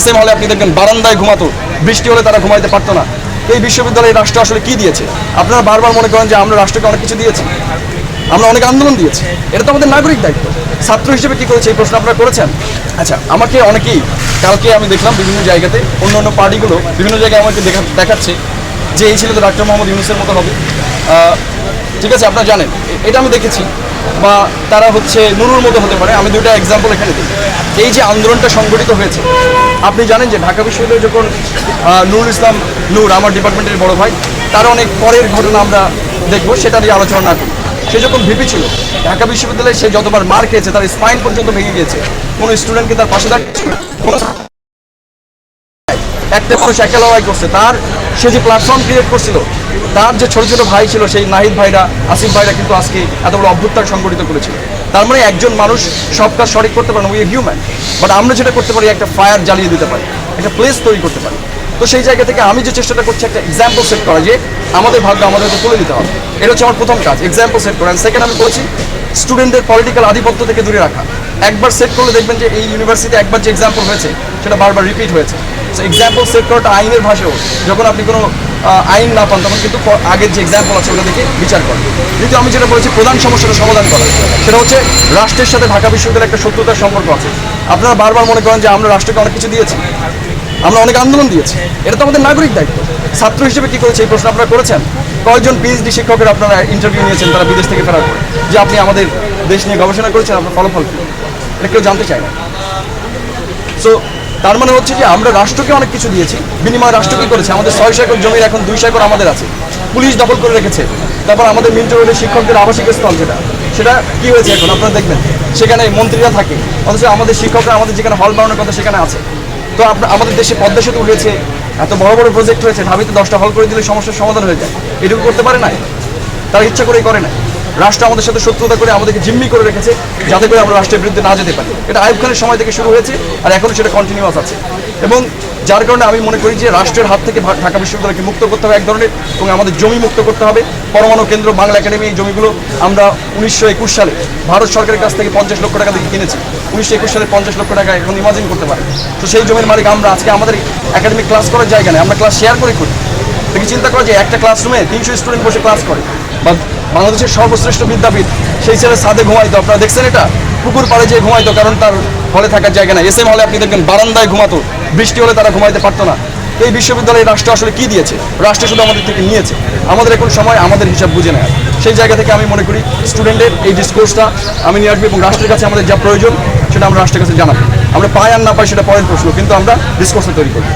S M হলে আপনি দেখবেন বারান্দায় ঘুমাতো। বৃষ্টি হলে তারা ঘুমাইতে পারতো না। এই বিশ্ববিদ্যালয়ে রাষ্ট্র আসলে কি দিয়েছে? আপনারা বারবার মনে করেন যে আমরা রাষ্ট্রকে অনেক কিছু দিয়েছি। আমরা অনেক আন্দোলন দিয়েছি। এটা তো আমাদের নাগরিক দায়িত্ব। ছাত্র হিসেবে কি করেছে এই প্রশ্ন আপনারা করেছেন? আচ্ছা আমাকে অনেকেই কালকে আমি দেখলাম বিভিন্ন জায়গাতে অন্য অন্য পার্টিগুলো বিভিন্ন জায়গায় আমাকে দেখা দেখাচ্ছে যে এই ছিল তো ডাক্তার মোহাম্মদ ইউনুসের মতো হবে। ঠিক আছে, আপনারা জানেন। এটা আমি দেখেছি। বা তারা হচ্ছে নুরুর মতো হতে পারে। আমি দুটো এক্সাম্পল এখানে দিই। এই যে আন্দোলনটা সংগঠিত হয়েছে, আপনি জানেন যে ঢাকা বিশ্ববিদ্যালয়ে যখন নুরুল ইসলাম নূর, আমার ডিপার্টমেন্টের বড় ভাই, তার অনেক পরের ঘটনা আমরা দেখব, সেটা নিয়ে আলোচনা না করি। সে যখন ভিপি ছিল, ঢাকা বিশ্ববিদ্যালয়ে সে যতবার মার খেয়েছে, তার স্পাইন পর্যন্ত ভেঙে গিয়েছে। কোনো স্টুডেন্টকে তার পাশে দাঁড়িয়ে একটা মানুষ লড়াই করছে, তার সে যে প্ল্যাটফর্ম ক্রিয়েট করছিল তার যে ছোট ছোট ভাই ছিল সেই নাহিদ ভাইরা, আসিফ ভাইরা কিন্তু আজকে এত বড় অভ্যুত্থান সংগঠিত করেছিল। তার মানে একজন মানুষ সব কাজ সঠিক করতে পারে না উই হিউম্যান বাট আমরা যেটা করতে পারি, একটা ফায়ার জ্বালিয়ে দিতে পারি, একটা প্লেস তৈরি করতে পারি। তো সেই জায়গা থেকে আমি যে চেষ্টাটা করছি, একটা এক্সাম্পল সেট করা যে আমাদের ভাগ্য আমাদেরকে তুলে দিতে হবে। এটা হচ্ছে আমার প্রথম কাজ এক্সাম্পল সেট করা। সেকেন্ড আমি বলেছি স্টুডেন্টদের পলিটিক্যাল আধিপত্য থেকে দূরে রাখা। একবার সেট করলে দেখবেন যে এই ইউনিভার্সিটি একবার যে এক্সাম্পল হয়েছে, সেটা বারবার রিপিট হয়েছে। সো এক্সাম্পল সেট করাটা আইনের ভাষাও। যখন আপনি কোনো আইন না পান, তখন কিন্তু আগের যে এক্সাম্পল আছে, ওটা দেখে বিচার করেন। কিন্তু আমি যেটা বলেছি, প্রধান সমস্যাটা সমাধান করা। সেটা হচ্ছে রাষ্ট্রের সাথে ঢাকা বিশ্ববিদ্যালয়ের একটা শত্রুতার সম্পর্ক আছে। আপনারা বারবার মনে করেন যে আমরা রাষ্ট্রকে অনেক কিছু দিয়েছি। আমরা অনেক আন্দোলন দিয়েছি। এটা তো আমাদের নাগরিক দায়িত্ব। ছাত্র হিসেবে কি করেছে, এই প্রশ্ন আপনারা করেছেন? কয়েকজন পিএইচডি শিক্ষকের আপনারা ইন্টারভিউ নিয়েছেন, তারা বিদেশ থেকে ফেরার যে আপনি আমাদের দেশ নিয়ে গবেষণা করেছেন, আপনার ফলাফল কি? এটা কেউ জানতে চায় না। সো তার মানে হচ্ছে যে আমরা রাষ্ট্রকে অনেক কিছু দিয়েছি, বিনিময়ে রাষ্ট্র কি করেছে? আমাদের ছয়শো একর জমির এখন দুইশো একর আমাদের আছে। পুলিশ দখল করে রেখেছে। তারপর আমাদের মিন্টো রোডের শিক্ষকদের আবাসিক স্থল যেটা, সেটা কি হয়েছে এখন? আপনারা দেখবেন, সেখানে মন্ত্রীরা থাকে, অথচ আমাদের শিক্ষকরা আমাদের যেখানে হল বানানোর কথা সেখানে আছে। তো আপনার আমাদের দেশে পদ্মা সেতু হয়েছে, এত বড় বড় প্রজেক্ট হয়েছে, ঢাবিতে দশটা হল করে দিলে সমস্যার সমাধান হয়ে যায়। এটুকু করতে পারে না তারা ইচ্ছা করেই করে না রাষ্ট্র আমাদের সাথে শত্রুতা করে আমাদেরকে জিম্মি করে রেখেছে, যাতে করে আমরা রাষ্ট্রের বিরুদ্ধে না যেতে পারি। এটা আইব খানের সময় থেকে শুরু হয়েছে আর এখনও সেটা কন্টিনিউয়াস আছে। এবং যার কারণে আমি মনে করি যে রাষ্ট্রের হাত থেকে ঢাকা বিশ্ববিদ্যালয়কে মুক্ত করতে হবে এক ধরনের এবং আমাদের জমি মুক্ত করতে হবে। পরমাণু কেন্দ্র বাংলা একাডেমি এই জমিগুলো আমরা উনিশশো একুশ সালে ভারত সরকারের কাছ থেকে পঞ্চাশ লক্ষ টাকা দিয়ে কিনেছি। উনিশশো একুশ সালে পঞ্চাশ লক্ষ টাকা এখন ইমাজিন করতে পারে তো সেই জমির মালিক আমরা আজকে আমাদের একাডেমিক ক্লাস করার জায়গা নেই, আমরা ক্লাস শেয়ার করে করি। দেখি চিন্তা করা যে একটা ক্লাসরুমে তিনশো স্টুডেন্ট বসে ক্লাস করে। বা বাংলাদেশের সর্বশ্রেষ্ঠ বিদ্যাপীঠ, সেই ছেলে সাদে ঘুমাইতো। আপনারা দেখছেন এটা? পুকুর পাড়ে যেয়ে ঘুমাইতো, কারণ তার হলে থাকার জায়গা নাই। এস এম হলে আপনি দেখবেন বারান্দায় ঘুমাতো। বৃষ্টি হলে তারা ঘুমাইতে পারতো না। এই বিশ্ববিদ্যালয়ে রাষ্ট্র আসলে কি দিয়েছে? রাষ্ট্র শুধু আমাদের থেকে নিয়েছে। আমাদের এখন সময়, আমাদের হিসাব বুঝে নেয়। সেই জায়গা থেকে আমি মনে করি স্টুডেন্টের এই ডিসকোর্সটা আমি নিয়ে আসব এবং রাষ্ট্রের কাছে আমাদের যা প্রয়োজন, সেটা আমরা রাষ্ট্রের কাছে জানাব। আমরা পাই আর না পাই সেটা পরের প্রশ্ন, কিন্তু আমরা ডিসকোর্সটা তৈরি করি